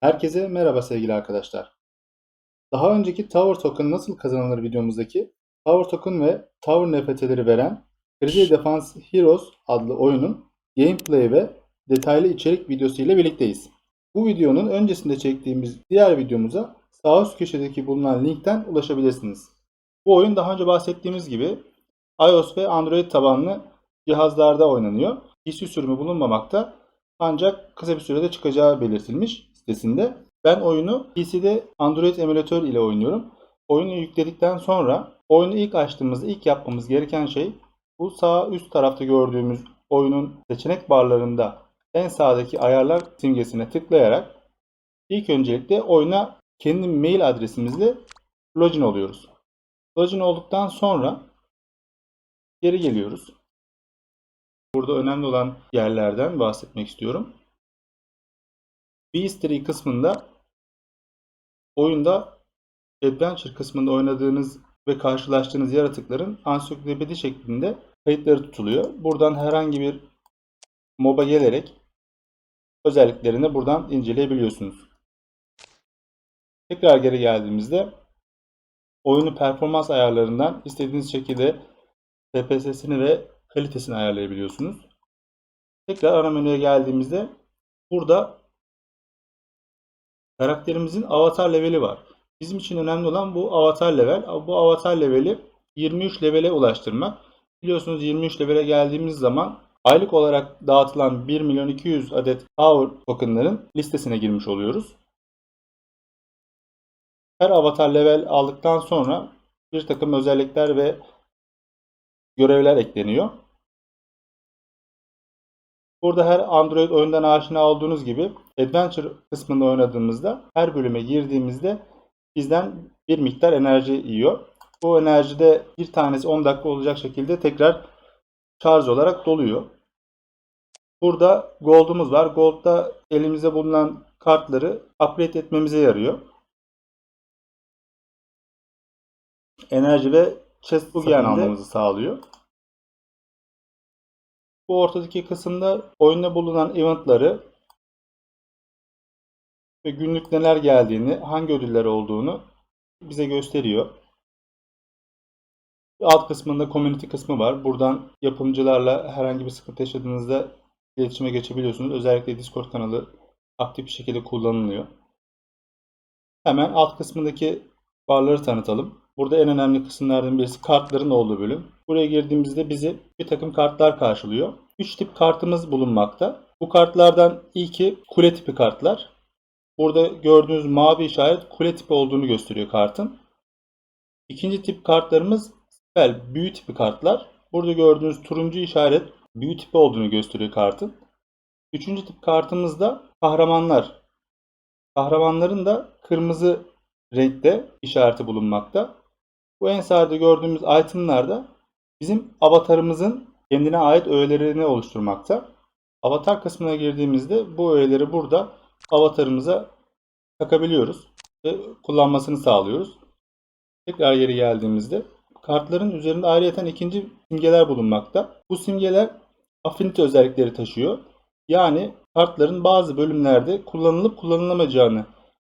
Herkese merhaba sevgili arkadaşlar. Daha önceki Tower Token nasıl kazanılır videomuzdaki Tower Token ve Tower NFT'leri veren Crazy Defense Heroes adlı oyunun gameplay ve detaylı içerik videosu ile birlikteyiz. Bu videonun öncesinde çektiğimiz diğer videomuza sağ üst köşedeki bulunan linkten ulaşabilirsiniz. Bu oyun daha önce bahsettiğimiz gibi iOS ve Android tabanlı cihazlarda oynanıyor. PC sürümü bulunmamakta ancak kısa bir sürede çıkacağı belirtilmiş sitesinde. Ben oyunu PC'de Android emülatör ile oynuyorum. Oyunu yükledikten sonra oyunu ilk açtığımızda ilk yapmamız gereken şey bu sağ üst tarafta gördüğümüz oyunun seçenek barlarında en sağdaki ayarlar simgesine tıklayarak ilk öncelikle oyuna kendi mail adresimizle login oluyoruz. Login olduktan sonra geri geliyoruz. Burada önemli olan yerlerden bahsetmek istiyorum. Beastery kısmında oyunda Adventure kısmında oynadığınız ve karşılaştığınız yaratıkların ansiklopedi şeklinde kayıtları tutuluyor. Buradan herhangi bir MOB'a gelerek özelliklerini buradan inceleyebiliyorsunuz. Tekrar geri geldiğimizde oyunu performans ayarlarından istediğiniz şekilde FPS'sini ve kalitesini ayarlayabiliyorsunuz. Tekrar ana menüye geldiğimizde burada karakterimizin avatar leveli var. Bizim için önemli olan bu avatar level. Bu avatar leveli 23 levele ulaştırmak. Biliyorsunuz 23 levele geldiğimiz zaman aylık olarak dağıtılan 1 milyon 200 adet Power tokenların listesine girmiş oluyoruz. Her avatar level aldıktan sonra bir takım özellikler ve görevler ekleniyor. Burada her Android oyundan aşina olduğunuz gibi Adventure kısmında oynadığımızda her bölüme girdiğimizde bizden bir miktar enerji yiyor. Bu enerjide bir tanesi 10 dakika olacak şekilde tekrar şarj olarak doluyor. Burada Gold'umuz var. Gold'da elimizde bulunan kartları upgrade etmemize yarıyor. Enerji ve chest bugün almamızı sağlıyor. Bu ortadaki kısımda oyunda bulunan eventları ve günlük neler geldiğini, hangi ödüller olduğunu bize gösteriyor. Alt kısmında community kısmı var. Buradan yapımcılarla herhangi bir sıkıntı yaşadığınızda iletişime geçebiliyorsunuz. Özellikle Discord kanalı aktif bir şekilde kullanılıyor. Hemen alt kısmındaki barları tanıtalım. Burada en önemli kısımlardan birisi kartların olduğu bölüm. Buraya girdiğimizde bizi bir takım kartlar karşılıyor. 3 tip kartımız bulunmakta. Bu kartlardan ilki kule tipi kartlar. Burada gördüğünüz mavi işaret kule tipi olduğunu gösteriyor kartın. İkinci tip kartlarımız spell, büyü tipi kartlar. Burada gördüğünüz turuncu işaret büyü tipi olduğunu gösteriyor kartın. Üçüncü tip kartımız da kahramanlar. Kahramanların da kırmızı renkte işareti bulunmakta. Bu en sağda gördüğümüz itemlarda bizim avatarımızın kendine ait öğelerini oluşturmakta. Avatar kısmına girdiğimizde bu öğeleri burada avatarımıza takabiliyoruz ve kullanmasını sağlıyoruz. Tekrar geri geldiğimizde kartların üzerinde ayrıyeten ikinci simgeler bulunmakta. Bu simgeler affinity özellikleri taşıyor. Yani kartların bazı bölümlerde kullanılıp kullanılamayacağını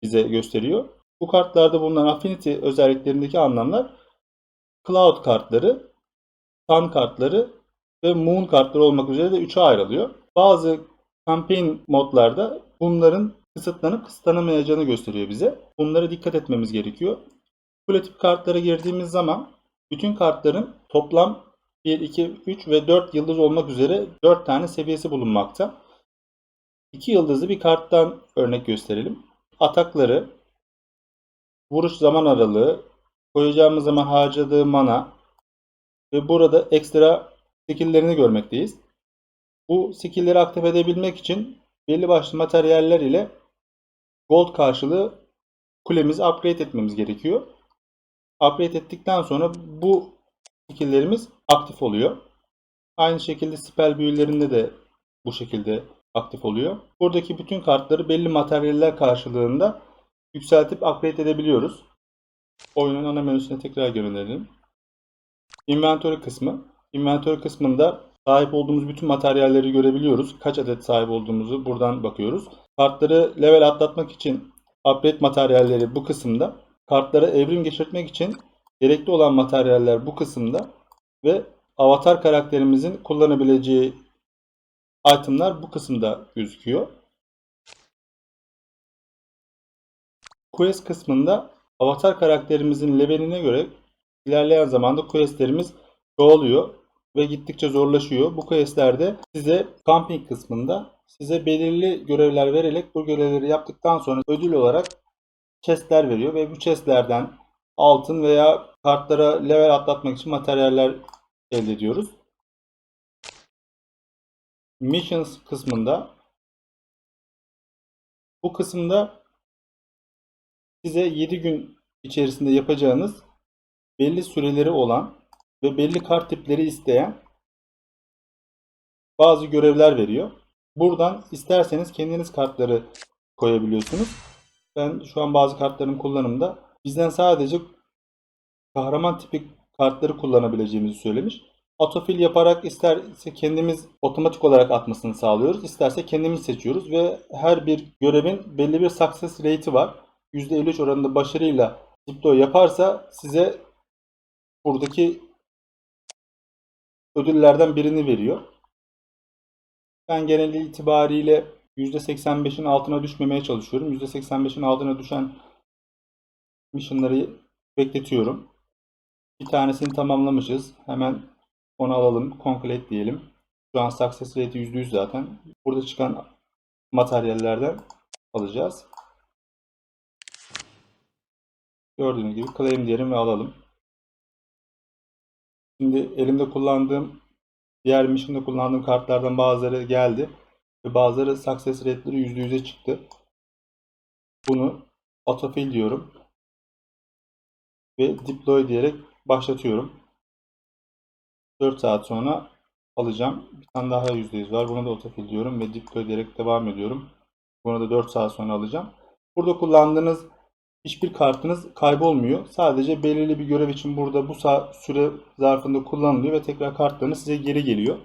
bize gösteriyor. Bu kartlarda bulunan affinity özelliklerindeki anlamlar cloud kartları, sun kartları ve moon kartları olmak üzere de 3'e ayrılıyor. Bazı campaign modlarda bunların kısıtlanıp kısıtlanamayacağını gösteriyor bize. Bunlara dikkat etmemiz gerekiyor. Kule tip kartlara girdiğimiz zaman bütün kartların toplam 1, 2, 3 ve 4 yıldız olmak üzere 4 tane seviyesi bulunmakta. 2 yıldızlı bir karttan örnek gösterelim. Atakları, vuruş zaman aralığı, koyacağımız zaman harcadığı mana ve burada ekstra skill'lerini görmekteyiz. Bu skill'leri aktif edebilmek için belli başlı materyaller ile gold karşılığı kulemizi upgrade etmemiz gerekiyor. Upgrade ettikten sonra bu skill'lerimiz aktif oluyor. Aynı şekilde spell büyülerinde de bu şekilde aktif oluyor. Buradaki bütün kartları belli materyaller karşılığında yükseltip upgrade edebiliyoruz. Oyunun ana menüsüne tekrar gönderelim. Inventory kısmı. Inventory kısmında sahip olduğumuz bütün materyalleri görebiliyoruz. Kaç adet sahip olduğumuzu buradan bakıyoruz. Kartları level atlatmak için upgrade materyalleri bu kısımda. Kartlara evrim geçirtmek için gerekli olan materyaller bu kısımda. Ve avatar karakterimizin kullanabileceği itemler bu kısımda gözüküyor. Quest kısmında avatar karakterimizin leveline göre ilerleyen zamanda questlerimiz çoğalıyor ve gittikçe zorlaşıyor. Bu questlerde size camping kısmında size belirli görevler vererek bu görevleri yaptıktan sonra ödül olarak chestler veriyor ve bu chestlerden altın veya kartlara level atlatmak için materyaller elde ediyoruz. Missions kısmında bu kısımda size 7 gün içerisinde yapacağınız belli süreleri olan ve belli kart tipleri isteyen bazı görevler veriyor. Buradan isterseniz kendiniz kartları koyabiliyorsunuz. Ben şu an bazı kartların kullanımda bizden sadece kahraman tipi kartları kullanabileceğimizi söylemiş. Autofill yaparak isterse kendimiz otomatik olarak atmasını sağlıyoruz. İsterse kendimiz seçiyoruz ve her bir görevin belli bir success rate'i var. %53 oranında başarıyla deploy yaparsa size buradaki ödüllerden birini veriyor. Ben genel itibariyle %85'in altına düşmemeye çalışıyorum. %85'in altına düşen missionları bekletiyorum. Bir tanesini tamamlamışız. Hemen onu alalım. Conclete diyelim. Şu an success rate %100 zaten. Burada çıkan materyallerden alacağız. Gördüğünüz gibi claim diyelim ve alalım. Şimdi elimde kullandığım diğer mission'da kullandığım kartlardan bazıları geldi. Ve bazıları success rate'leri %100'e çıktı. Bunu autofill diyorum. Ve deploy diyerek başlatıyorum. 4 saat sonra alacağım. Bir tane daha %100 var. Buna da autofill diyorum ve deploy diyerek devam ediyorum. Bunu da 4 saat sonra alacağım. Burada kullandığınız hiçbir kartınız kaybolmuyor. Sadece belirli bir görev için burada bu süre zarfında kullanılıyor ve tekrar kartlarınız size geri geliyor.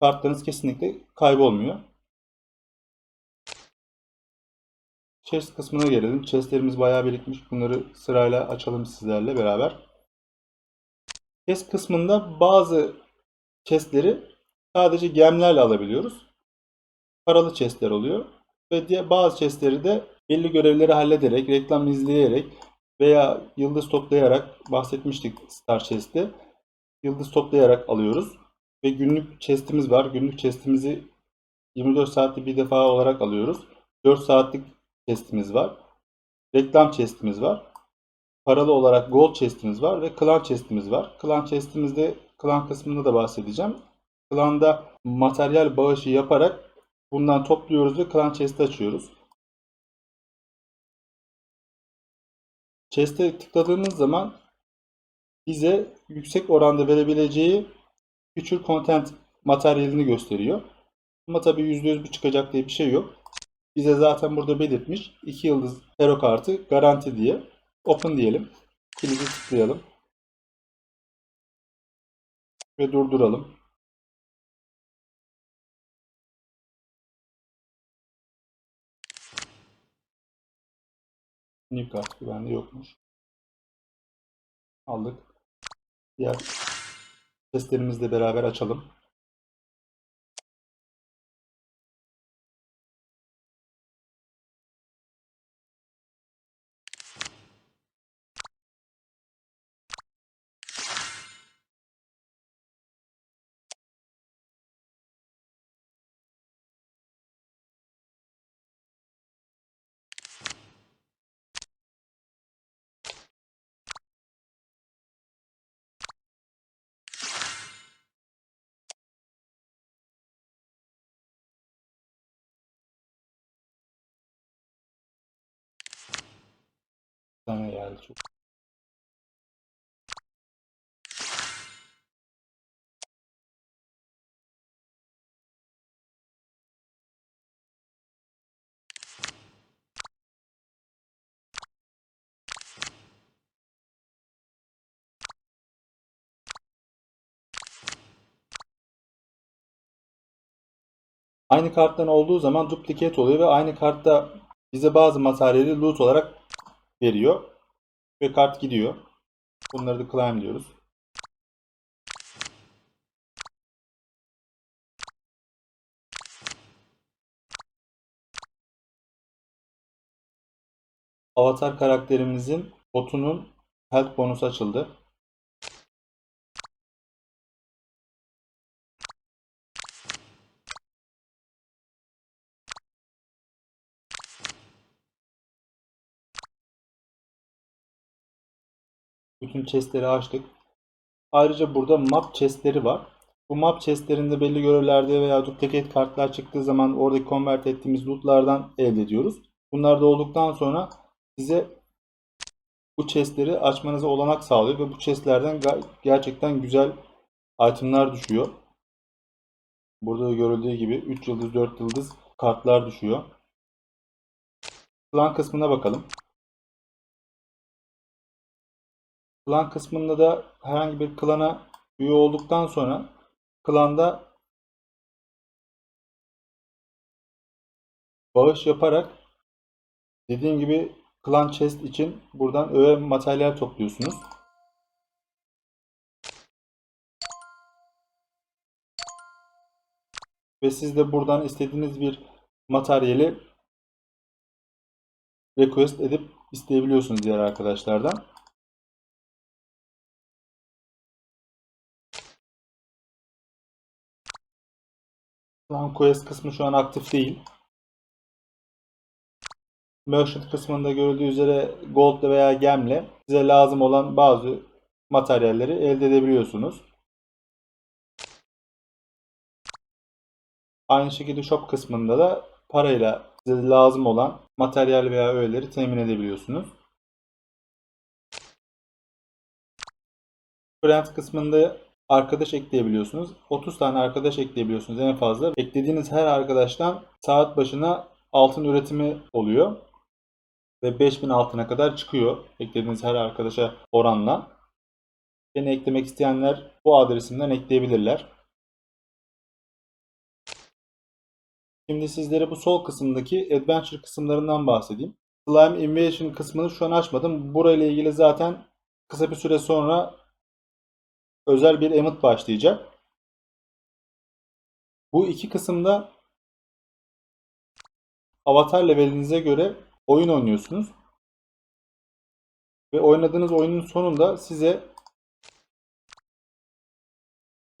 Kartlarınız kesinlikle kaybolmuyor. Chest kısmına gelelim. Chestlerimiz bayağı birikmiş. Bunları sırayla açalım sizlerle beraber. Chest kısmında bazı chestleri sadece gemlerle alabiliyoruz. Paralı chestler oluyor. Ve diğer bazı chestleri de belli görevleri hallederek, reklam izleyerek veya yıldız toplayarak bahsetmiştik Star Chest'te. Yıldız toplayarak alıyoruz. Ve günlük chest'imiz var. Günlük chest'imizi 24 saatte bir defa olarak alıyoruz. 4 saatlik chest'imiz var. Reklam chest'imiz var. Paralı olarak gold chest'imiz var ve clan chest'imiz var. Clan chest'imizde clan kısmında da bahsedeceğim. Clan'da materyal bağışı yaparak bundan topluyoruz ve clan chest'i açıyoruz. Chest'e tıkladığımız zaman bize yüksek oranda verebileceği future content materyalini gösteriyor. Ama tabii %100 bu çıkacak diye bir şey yok. Bize zaten burada belirtmiş. 2 yıldız hero kartı garanti diye. Open diyelim. Kilidi tıklayalım. Ve durduralım. New kart bende yokmuş. Aldık. Diğer testlerimizle beraber açalım. bana geldi çok. Aynı karttan olduğu zaman duplikat oluyor ve aynı kartta bize bazı materyali loot olarak veriyor. Ve kart gidiyor. Bunları da climb diyoruz. Avatar karakterimizin botunun health bonusu açıldı. Bütün chestleri açtık. Ayrıca burada map chestleri var. Bu map chestlerinde belli görevlerde veya duplicate kartlar çıktığı zaman oradaki convert ettiğimiz lootlardan elde ediyoruz. Bunlar da olduktan sonra size bu chestleri açmanıza olanak sağlıyor ve bu chestlerden gerçekten güzel itemlar düşüyor. Burada da görüldüğü gibi 3 yıldız 4 yıldız kartlar düşüyor. Klan kısmına bakalım. Klan kısmında da herhangi bir klana üye olduktan sonra klanda bağış yaparak dediğim gibi klan chest için buradan öğe materyal topluyorsunuz. Ve siz de buradan istediğiniz bir materyali request edip isteyebiliyorsunuz diğer arkadaşlardan. Şu quest kısmı şu an aktif değil. Merchant kısmında görüldüğü üzere Gold veya Gem'le size lazım olan bazı materyalleri elde edebiliyorsunuz. Aynı şekilde Shop kısmında da parayla size lazım olan materyal veya öğeleri temin edebiliyorsunuz. Friend kısmında arkadaş ekleyebiliyorsunuz. 30 tane arkadaş ekleyebiliyorsunuz en fazla. Eklediğiniz her arkadaştan saat başına altın üretimi oluyor. Ve 5000 altına kadar çıkıyor. Eklediğiniz her arkadaşa oranla. Beni eklemek isteyenler bu adresimden ekleyebilirler. Şimdi sizlere bu sol kısımdaki Adventure kısımlarından bahsedeyim. Slime Invasion kısmını şu an açmadım. Burayla ilgili zaten kısa bir süre sonra özel bir emit başlayacak. Bu iki kısımda avatar levelinize göre oyun oynuyorsunuz. Ve oynadığınız oyunun sonunda size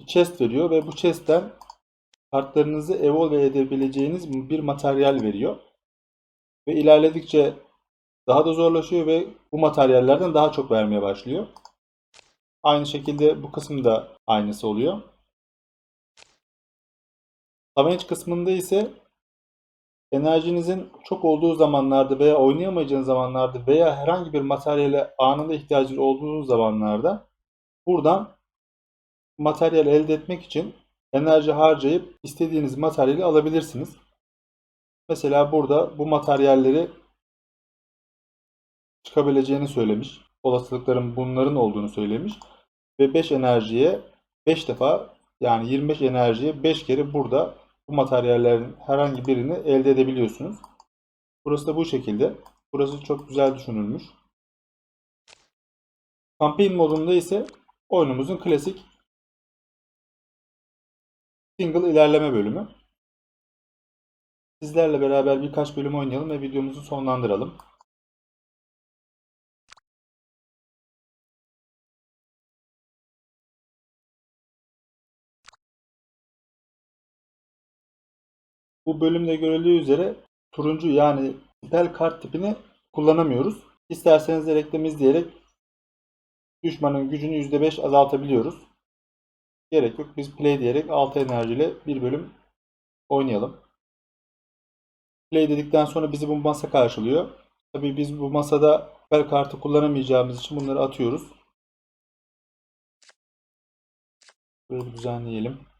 chest veriyor ve bu chest'ten kartlarınızı evolve edebileceğiniz bir materyal veriyor. Ve ilerledikçe daha da zorlaşıyor ve bu materyallerden daha çok vermeye başlıyor. Aynı şekilde bu kısımda aynısı oluyor. Savage kısmında ise enerjinizin çok olduğu zamanlarda veya oynayamayacağınız zamanlarda veya herhangi bir materyale anında ihtiyacınız olduğunuz zamanlarda buradan materyal elde etmek için enerji harcayıp istediğiniz materyali alabilirsiniz. Mesela burada bu materyalleri çıkabileceğini söylemiş. Olasılıkların bunların olduğunu söylemiş. Ve 5 enerjiye 5 defa yani 25 enerjiye 5 kere burada bu materyallerin herhangi birini elde edebiliyorsunuz. Burası da bu şekilde. Burası çok güzel düşünülmüş. Campaign modunda ise oyunumuzun klasik single ilerleme bölümü. Sizlerle beraber birkaç bölüm oynayalım ve videomuzu sonlandıralım. Bu bölümde görüldüğü üzere turuncu yani spell kart tipini kullanamıyoruz. İsterseniz de reklam izleyerek düşmanın gücünü %5 azaltabiliyoruz. Gerek yok. Biz play diyerek 6 enerjiyle bir bölüm oynayalım. Play dedikten sonra bizi bu masa karşılıyor. Tabii biz bu masada spell kartı kullanamayacağımız için bunları atıyoruz. Böyle düzenleyelim.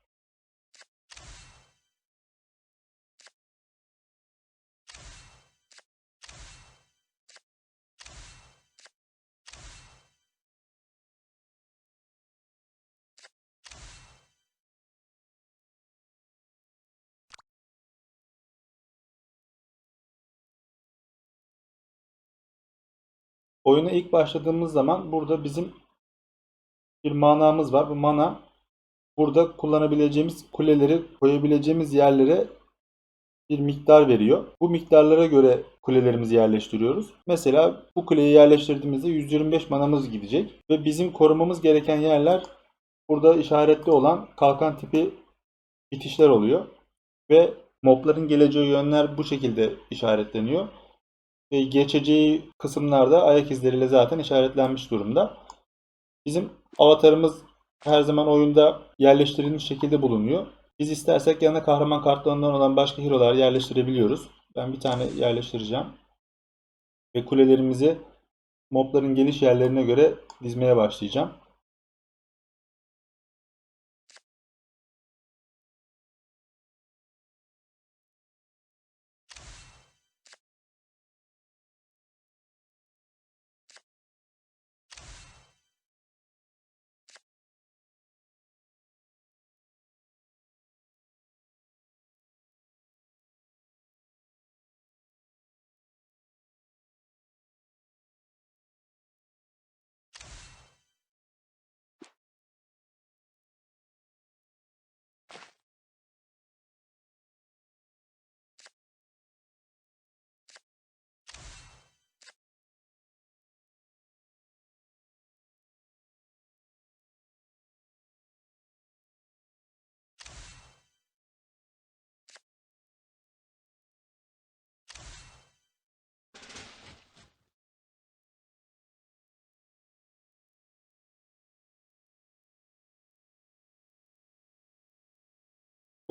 Oyuna ilk başladığımız zaman burada bizim bir manamız var. Bu mana burada kullanabileceğimiz kuleleri koyabileceğimiz yerlere bir miktar veriyor. Bu miktarlara göre kulelerimizi yerleştiriyoruz. Mesela bu kuleyi yerleştirdiğimizde 125 manamız gidecek ve bizim korumamız gereken yerler burada işaretli olan kalkan tipi bitişler oluyor ve mobların geleceği yönler bu şekilde işaretleniyor. Geçeceği kısımlarda ayak izleriyle zaten işaretlenmiş durumda. Bizim avatarımız her zaman oyunda yerleştirilmiş şekilde bulunuyor. Biz istersek yanına kahraman kartlarından olan başka hero'lar yerleştirebiliyoruz. Ben bir tane yerleştireceğim. Ve kulelerimizi mobların geliş yerlerine göre dizmeye başlayacağım.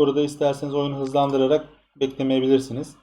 Burada isterseniz oyunu hızlandırarak beklemeyebilirsiniz.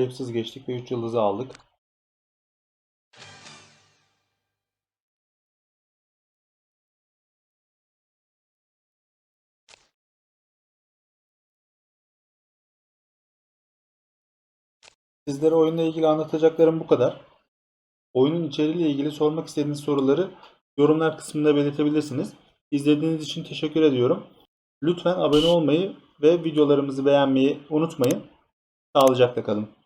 Kayıpsız geçtik ve 3 yıldızı aldık. Sizlere oyunla ilgili anlatacaklarım bu kadar. Oyunun içeriğiyle ilgili sormak istediğiniz soruları yorumlar kısmında belirtebilirsiniz. İzlediğiniz için teşekkür ediyorum. Lütfen abone olmayı ve videolarımızı beğenmeyi unutmayın. Sağlıcakla kalın.